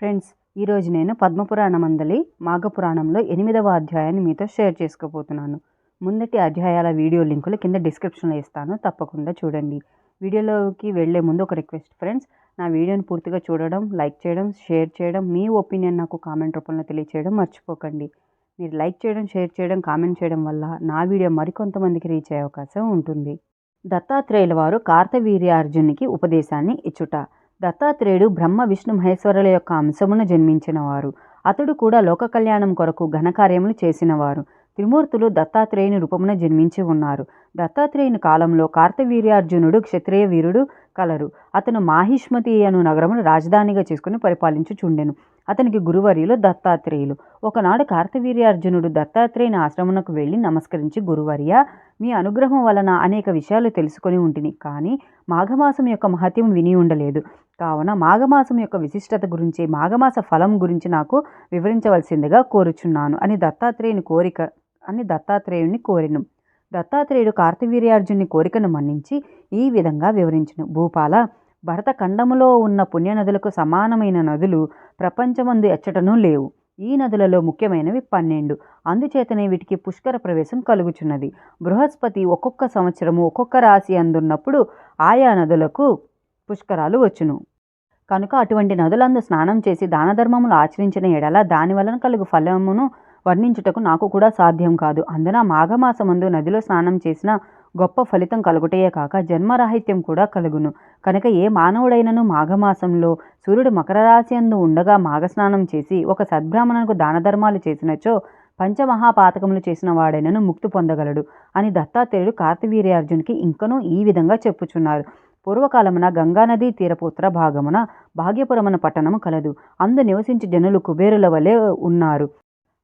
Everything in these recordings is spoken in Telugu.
ఫ్రెండ్స్ ఈరోజు నేను పద్మపురాణమందలి మాఘపురాణంలో ఎనిమిదవ అధ్యాయాన్ని మీతో షేర్ చేసుకోబోతున్నాను. ముందటి అధ్యాయాల వీడియో లింకులు కింద డిస్క్రిప్షన్లో ఇస్తాను. తప్పకుండా చూడండి. వీడియోలోకి వెళ్ళే ముందు ఒక రిక్వెస్ట్ ఫ్రెండ్స్ నా వీడియోని పూర్తిగా చూడడం లైక్ చేయడం షేర్ చేయడం మీ ఒపీనియన్ నాకు కామెంట్ రూపంలో తెలియచేయడం మర్చిపోకండి. మీరు లైక్ చేయడం షేర్ చేయడం కామెంట్ చేయడం వల్ల నా వీడియో మరికొంతమందికి రీచ్ అయ్యే అవకాశం ఉంటుంది. దత్తాత్రేయుల వారు కార్తవీర్యార్జునికి ఉపదేశాన్ని ఇచ్చుట. దత్తాత్రేయుడు బ్రహ్మ విష్ణు మహేశ్వరుల యొక్క అంశమును జన్మించినవారు. అతడు కూడా లోక కళ్యాణం కొరకు ఘనకార్యములు చేసినవారు. త్రిమూర్తులు దత్తాత్రేయుని రూపమున జన్మించి ఉన్నారు. దత్తాత్రేయుని కాలంలో కార్తవీర్యార్జునుడు క్షత్రియ వీరుడు కలరు. అతను మాహిష్మతి అను నగరమును రాజధానిగా చేసుకుని పరిపాలించుచుండెను. అతనికి గురువర్యులు దత్తాత్రేయులు. ఒకనాడు కార్తవీర్యార్జునుడు దత్తాత్రేయుని ఆశ్రమునకు వెళ్ళి నమస్కరించి గురువర్య మీ అనుగ్రహం వలన అనేక విషయాలు తెలుసుకొని ఉంటిని. కానీ మాఘమాసం యొక్క మహత్యం విని ఉండలేదు. కావున మాఘమాసం యొక్క విశిష్టత గురించి మాఘమాస ఫలం గురించి నాకు వివరించవలసిందిగా కోరుచున్నాను. అని దత్తాత్రేయుని కోరిక అని దత్తాత్రేయుని కోరిను. దత్తాత్రేయుడు కార్తవీర్యార్జుని కోరికను మన్నించి ఈ విధంగా వివరించును. భూపాల భరత ఖండములో ఉన్న పుణ్యనదులకు సమానమైన నదులు ప్రపంచమందు ఎచ్చటనూ లేవు. ఈ నదులలో ముఖ్యమైనవి పన్నెండు. అందుచేతనే వీటికి పుష్కర ప్రవేశం కలుగుచున్నది. బృహస్పతి ఒక్కొక్క సంవత్సరము ఒక్కొక్క రాశి అందున్నప్పుడు ఆయా నదులకు పుష్కరాలు వచ్చును. కనుక అటువంటి నదులందు స్నానం చేసి దాన ధర్మములు ఆచరించిన ఎడల దాని వలన కలుగు ఫలమును వర్ణించుటకు నాకు కూడా సాధ్యం కాదు. అందున మాఘమాసమందు నదిలో స్నానం చేసిన గొప్ప ఫలితం కలుగుటయే కాక జన్మరాహిత్యం కూడా కలుగును. కనుక ఏ మానవుడైనను మాఘమాసంలో సూర్యుడు మకర రాశి అందు ఉండగా మాఘస్నానం చేసి ఒక సద్బ్రాహ్మణులకు దాన ధర్మాలు చేసినచో పంచమహాపాతకములు చేసిన వాడైనను ముక్తి పొందగలడు అని దత్తాత్రేయుడు కార్తవీర్యార్జునికి ఇంకనూ ఈ విధంగా చెప్పుచున్నారు. పూర్వకాలమున గంగానదీ తీరపు ఉత్తర భాగమున భాగ్యపురమన పట్టణము కలదు. అందు నివసించి జనులు కుబేరుల వలె ఉన్నారు.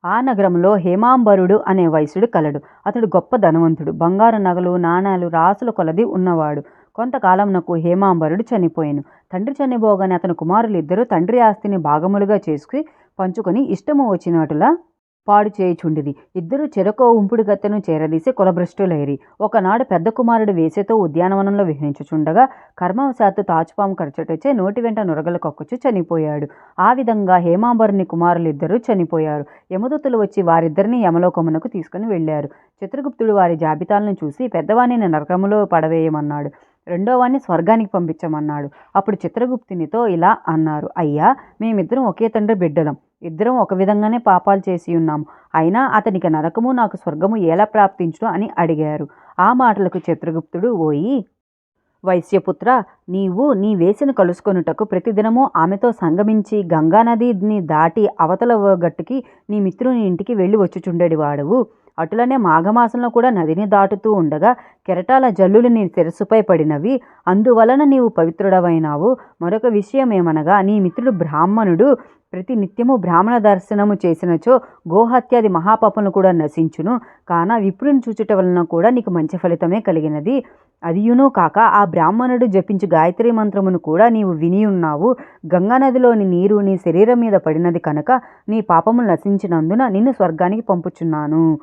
ఆ నగరంలో హేమాంబరుడు అనే వైశ్యుడు కలడు. అతడు గొప్ప ధనవంతుడు. బంగారు నగలు నాణాలు రాసుల కొలది ఉన్నవాడు. కొంతకాలమునకు హేమాంబరుడు చనిపోయాను. తండ్రి చనిపోగానే అతని కుమారులు ఇద్దరు తండ్రి ఆస్తిని భాగములుగా చేసుకుని పంచుకొని ఇష్టము వచ్చినట్టులా పాడు చేయుచుండిది ఇద్దరు చెరకో ఉంపుడు గత్తెను చేరదీసి కులభ్రష్టులైరి. ఒకనాడు పెద్ద కుమారుడు వేసేతో ఉద్యానవనంలో విహరించుచుండగా కర్మవశాత్తు తాచుపాము ఖర్చుటచే నోటి వెంట నురగలు కక్కుచు చనిపోయాడు. ఆ విధంగా హేమాంబరుని కుమారులు చనిపోయారు. యమదూతులు వచ్చి వారిద్దరిని యమలోకమునకు తీసుకుని వెళ్ళారు. చిత్రగుప్తుడు వారి జాబితాలను చూసి పెద్దవాణిని నరకములో పడవేయమన్నాడు. రెండోవాణ్ణి స్వర్గానికి పంపించమన్నాడు. అప్పుడు చిత్రగుప్తునితో ఇలా అన్నారు అయ్యా మేమిద్దరం ఒకే తండ్రి బిడ్డలం. ఇద్దరం ఒక విధంగానే పాపాలు చేసి ఉన్నాం. అయినా అతనికి నరకము నాకు స్వర్గము ఎలా ప్రాప్తించును? అని అడిగారు. ఆ మాటలకు చిత్రగుప్తుడు ఓయి వైశ్యపుత్ర నీవు నీ వేసిన కలుసుకొనుటకు ప్రతిదినము ఆమెతో సంగమించి గంగానదిని దాటి అవతల గట్టుకి నీ మిత్రుని ఇంటికి వెళ్ళి వచ్చుచుండేవాడవు. అటులనే మాఘమాసంలో కూడా నదిని దాటుతూ ఉండగా కెరటాల జల్లులు నీ శిరస్సుపై పడినవి. అందువలన నీవు పవిత్రుడవైనావు. మరొక విషయం ఏమనగా నీ మిత్రుడు బ్రాహ్మణుడు ప్రతి నిత్యము బ్రాహ్మణ దర్శనము చేసినచో గోహత్యాది మహాపాపను కూడా నశించును. కాన విప్రుని చూచుట వలన కూడా నీకు మంచి ఫలితమే కలిగినది. అదియునూ కాక ఆ బ్రాహ్మణుడు జపించు గాయత్రి మంత్రమును కూడా నీవు విని ఉన్నావు. గంగానదిలోని నీరు నీ శరీరం మీద పడినది కనుక నీ పాపము నశించినందున నిన్ను స్వర్గానికి పంపుచున్నాను.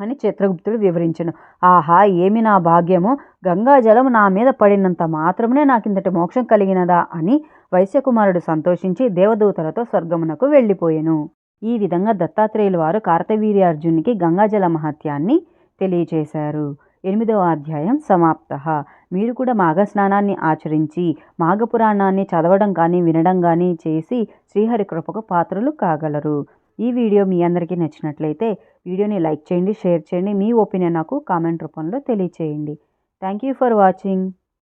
అని చిత్రగుప్తుడు వివరించను. ఆహా ఏమి నా భాగ్యము? గంగాజలం నా మీద పడినంత మాత్రమే నాకింతటి మోక్షం కలిగినదా అని వైశ్యకుమారుడు సంతోషించి దేవదూతలతో స్వర్గమునకు వెళ్ళిపోయెను. ఈ విధంగా దత్తాత్రేయుల వారు కార్తవీర్యార్జునికి గంగాజల మహత్యాన్ని తెలియచేశారు. ఎనిమిదవ అధ్యాయం సమాప్త. మీరు కూడా మాఘస్నానాన్ని ఆచరించి మాఘపురాణాన్ని చదవడం కానీ వినడం కానీ చేసి శ్రీహరి కృపకు పాత్రలు కాగలరు. ఈ వీడియో మీ అందరికీ నచ్చినట్లయితే వీడియోని లైక్ చేయండి షేర్ చేయండి మీ ఒపీనియన్ నాకు కామెంట్ రూపంలో తెలియచేయండి. Thank you for watching